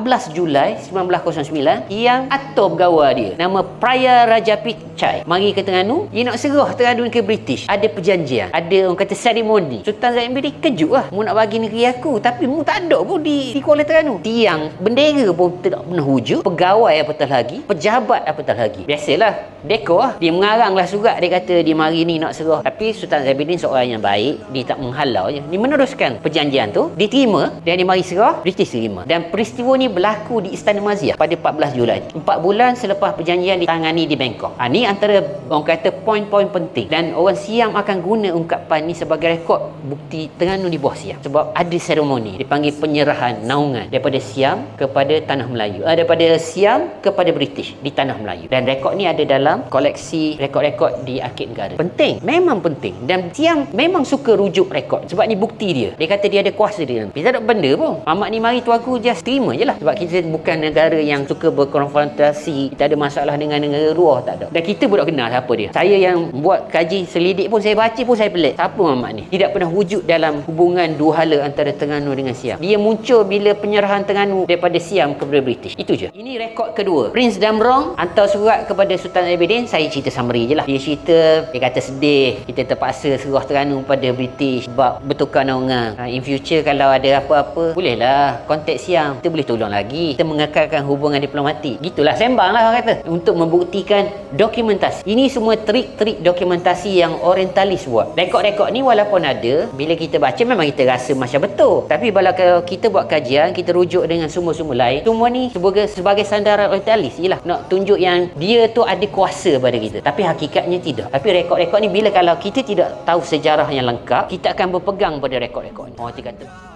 14 Julai 1909 yang atur pegawai dia. Nama Praya Raja Pichai mari ke Terengganu? Dia nak serah Terengganu ke British? Ada perjanjian. Ada orang kata seremoni. Sultan Zaid Bin kejut lah. Mu nak bagi negeri aku tapi mu tak ada pun di, di Kuala Terengganu. Tiang bendera pun tidak pernah wujud. Pegawai apatah lagi. Pejabat apatah lagi. Biasalah. Dekor lah. Dia mengaranglah surat. Dia kata dia mari ni nak serah tapi Sultan Zaid Bin seorang yang baik. Dia tak menghalau je. Dia meneruskan perjanjian tu. Diterima dan dia mari serah British terima. Dan peristiwa ni berlaku di Istana Maziah pada 14 Julai. 4 bulan selepas perjanjian ditangani di Bangkok. Ha, ni antara orang kata poin-poin penting. Dan orang Siam akan guna ungkapan ni sebagai rekod bukti Terengganu di bawah Siam. Sebab ada seremoni dipanggil penyerahan naungan daripada Siam kepada tanah Melayu. Uh, daripada Siam kepada British di tanah Melayu. Dan rekod ni ada dalam koleksi rekod-rekod di Arkid Negara. Penting memang penting. Dan Siam memang suka rujuk rekod sebab ni bukti dia. Dia kata dia ada kuasa dia kita tak ada benda pun. Mamat ni mari tu aku just terima je lah sebab kita bukan negara yang suka berkonfrontasi kita ada masalah dengan negara luar tak ada. Dan kita pun tak kenal siapa dia. Saya yang buat kaji selidik pun saya baca pun saya pelik. Siapa Mamat ni? Tidak pernah wujud dalam hubungan dua hala antara Terengganu dengan Siam. Dia muncul bila penyerahan Terengganu daripada Siam kepada British. Itu je. Ini rekod kedua. Prince Damrong hantar surat kepada Sultan Abidin saya cerita summary je lah. Dia cerita dia kata sedih kita terpaksa serah Terengganu pada British sebab bertukar naungan. Ha, in future kalau ada apa-apa bolehlah kontak Siam. Kita boleh tolong lagi. Kita mengekalkan hubungan diplomatik. Gitulah sembang lah orang kata untuk membuktikan dokumentasi. Ini semua trik-trik dokumentasi yang orientalis buat. Rekod-rekod ni walaupun ada bila kita baca memang kita rasa macam betul. Tapi kalau kita buat kajian kita rujuk dengan sumber-sumber lain semua ni sebagai sebagai sandaran orientalis. Je lah nak tunjuk yang dia tu ada kuasa pada kita. Tapi hakikatnya tidak. Tapi rekod-rekod ni bila kalau kita tidak tahu sejarah yang lengkap kita akan berpegang pada rekod-rekod ni. Orang kata